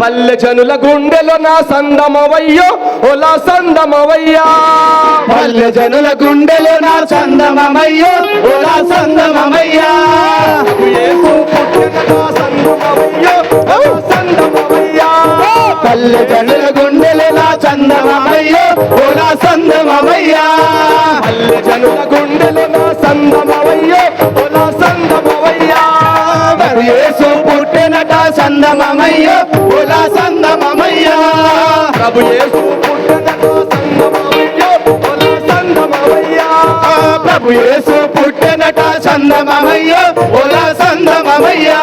పల్లె జనుల గుండెలో నా సందమవయ్యో ఒలా సందమవయ్యా. పల్లె జనుల గుండెలో నా చందమయ్యో ఓలా సందమవయ్యో సందమవయ్యా. పల్లె జనుల గుండెలో నా చందమయ్యో ఓలా సందమయ్యా పల్లె జనుల గుండెలో నా సందమవయ్యో ఒలా సందమవయ్యా. మరి యేసు పుట్టినట సందమయ్యో ప్రభు యేసు పుట్టిన నా సందమవయ్యో ఒలా సందమవయ్యా ప్రభు యేసు పుట్టినట సందమయ్యో ఓలా సందమయ్యా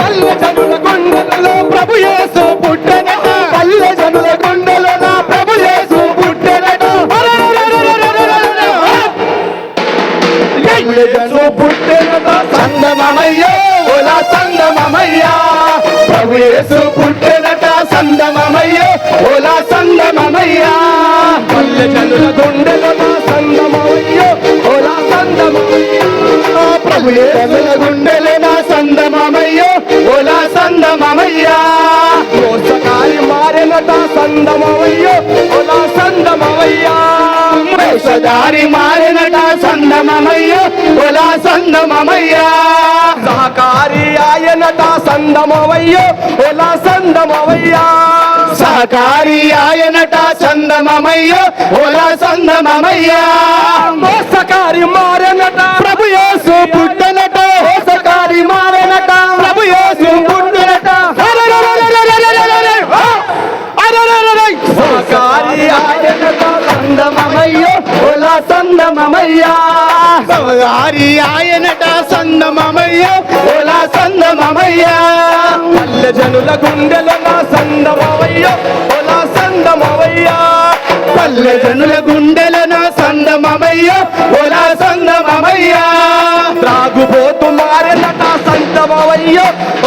పల్లె జనుల గుండెలలో ప్రభు యేసు పుట్టెనట. పల్లె జనుల గుండెలో నా ప్రభు యేసు పుట్టెనట. పల్లె జనుల పుట్టెనట సందమయ్యో కుల సంగమయ్యా ప్రభు యేసు పుట్టినట సంగమయ్యో కుల సంగమయ్యా పల్లె జనుల గుండెల మా సంగమయ్యో కుల సంగమయ్యా ప్రభు యేసుల గుండెల నా సంగమయ్యో కుల సంగమయ్యా మోసకారి మారినట సంగమయ్యో కుల సంగమయ్యా వేషధారి మా సంగమమయ్యా కుల సంగమమయ్యా సహకారి ఆయనట సందమవయ్యో కుల సందమవయ్యా. సహకారి ఆయనట సందమమయ్యో కుల సందమమయ్యా మోసకారి మారనట ప్రభు యేసు పుట్టనట మోసకారి మారనట ప్రభు యేసు పుట్టనట. సహకారి ఆయనట సందమమయ్యో కుల సందమమయ్యా ఆరి ఆయనట సందమయ్య ఎలా సందమయ్య పల్లె జనుల గుండెలో నా సందమవయ్య ఎలా సందమవయ్య పల్లె జనుల గుండెలో నా సందమవయ్య ఎలా సందమవయ్య త్రాగుబోతు మారినట సందమవయ్య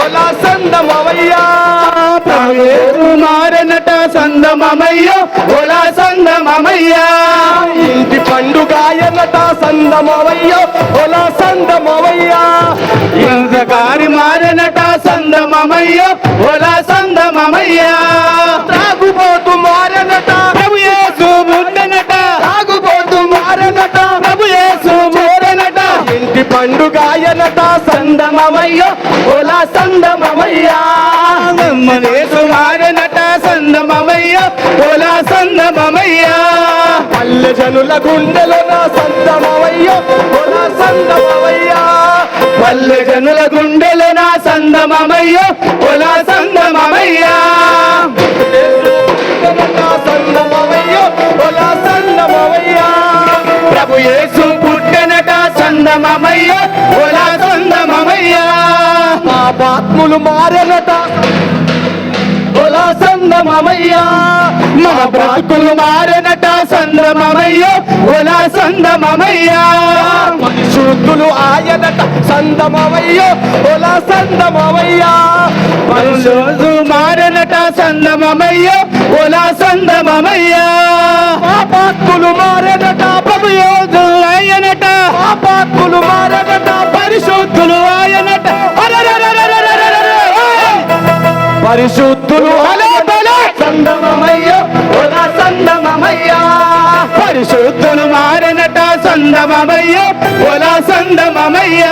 ఎలా సందమవయ్య త్రాగేరు మారినట సందమయ్య ఎలా సందమవయ్య గాయనట సందమవయ్య ఒల సందమవయ్య. ఇంద్రకారి మారనట సందమయ్య ఒల సందమయ్య తాగుబోతు మారనట ప్రభు యేసు ముందనట. తాగుబోతు మారనట ప్రభు యేసు మూడనట ఇంటి పండుగాయనట సందమవయ్య ఒల సందమవయ్య. నమ్మ దేశు మారనట సందమయ్య ఒల సందమయ్య జనుల గుండెలో నా సందమయ్యో ఓలా సందమయ్యా పల్లె జనుల గుండెలో నా సందమయ్యో ఓలా సందమయ్యా నా సందమయ్యా ప్రభు యేసు పుట్టనట సందమయ్యో ఓలా సందమయ్యా పాపాత్ములు మారెనట. ఓలా సందమయ్యా మన బ్రతుకులు మారనట సందమయ్యో ఓలా సందమయ్యా పరిశుద్ధులు ఆయనట సందమయ్యో ఓలా సందమయ్యా రోజు మారనట సందమయ్యో ఓలా సందమయ్యా పాపాత్ములు మారెనట ప్రభు యోజు ఆయనట. పాపాత్ములు మారెనట పరిశుద్ధులు ఆయనట. పరిశుద్ధులు పరిశుద్ధులు మారినట సందమయ్య ఒలా సందమయ్య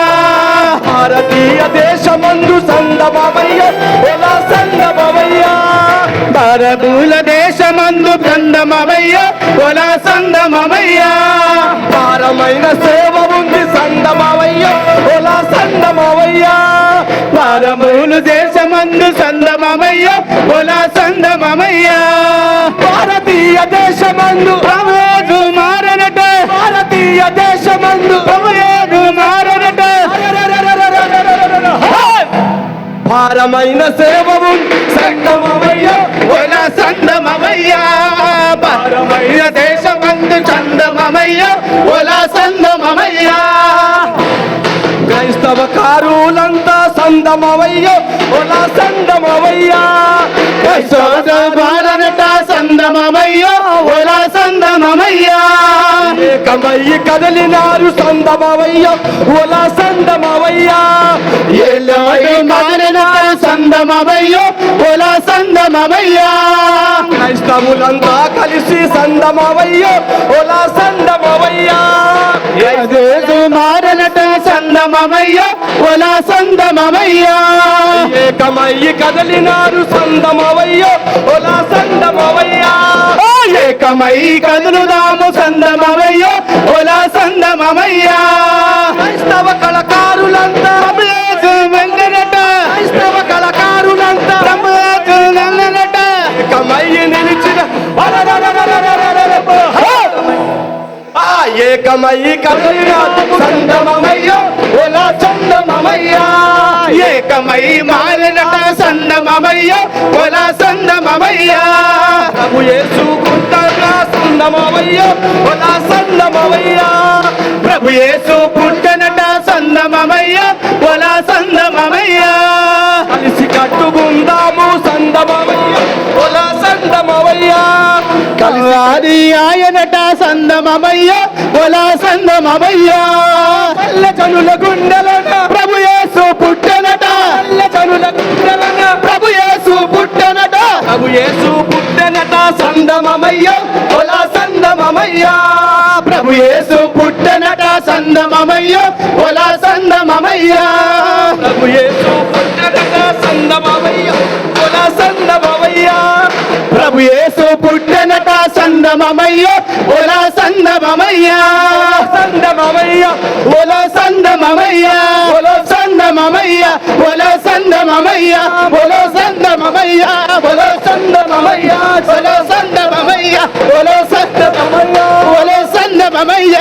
భారతీయ దేశమందు సందమయ్య ఒలా సందమయ్య భారతూల దేశమందు గంధమమయ్యా ఒలా సందమయ్య భారమైన సేవ ఉంది దేశమందు. ప్రభుయేసు మారనట. భారతీయ దేశమందు. ప్రభుయేసు మారనట. భారమైన సేవము సంగమమయ్య ఒల భారమైన దేశమందు చందమమయ్య ఒల క్రైస్తవ కారులంతా సందమవయ్య ఒల క్రైస్తవ భారత సందమమయ్యో ఓలా సందమమయ్యా. ఏకమయ్యి కదలినారు సందమవయ్యో ఓలా సందమవయ్యా ఎలాడు మారినారు సందమవయ్యో ఓలా సందమవయ్యా క్రైస్తవులంతా కలిసి సందమవయ్యో ఓలా సందమవయ్యా మార మారనట సందమమయ్యో ఒల సందమమయ్యా. ఏకమయ్యి కదలినారు సందమవయ్య ఒల సందమవయ్య. ఏకమై కదులుదాము సందమమయ్యో ఒల సందమమయ్యా. క్రైస్తవ కళకారులంతా ఏకమయ్యి కదలిన సందమమయ్య ఒల సందమమయ్య ఏకమై మారినట సందమమయ్యో ఒల సందమమయ్యా ప్రభు యేసు పుట్టగా సందమమయ్య ఒల ప్రభు యేసు పుట్టనట సందమమయ్య ఒలా సందమమయ్యా కలిసి కట్టుకుందాము సందమవయ్యా ఒల సందమమయ్య కల్వారి ఆయనట సందమమయ్య ఒలా సందమమయ్యా పల్ల చనుల గుండెలన ప్రభు యేసు పుట్టనట. పల్ల చనుల గుండెలన ప్రభు యేసు పుట్టనట. ప్రభు యేసు పుట్టనట సందమమయ్య ఒల సందమమయ్య. ప్రభు యేసు పుట్టనట సందమమయ్య ఒల సందమమయ్యా. ప్రభు యేసు పుట్టనట సందమమయ్య ఒల సందమమయ్య. ప్రభు యేసు పుట్టనట సందమమయ్య ఒల సందమమయ్యా. సందమమయ్య ఒల సందమమయ్య. ఒల సందమమయ్య ఒల సందమమయ్య. ఒల సందమమయ్య ఒల سنب مية ولا سنب مية ولا سنب مية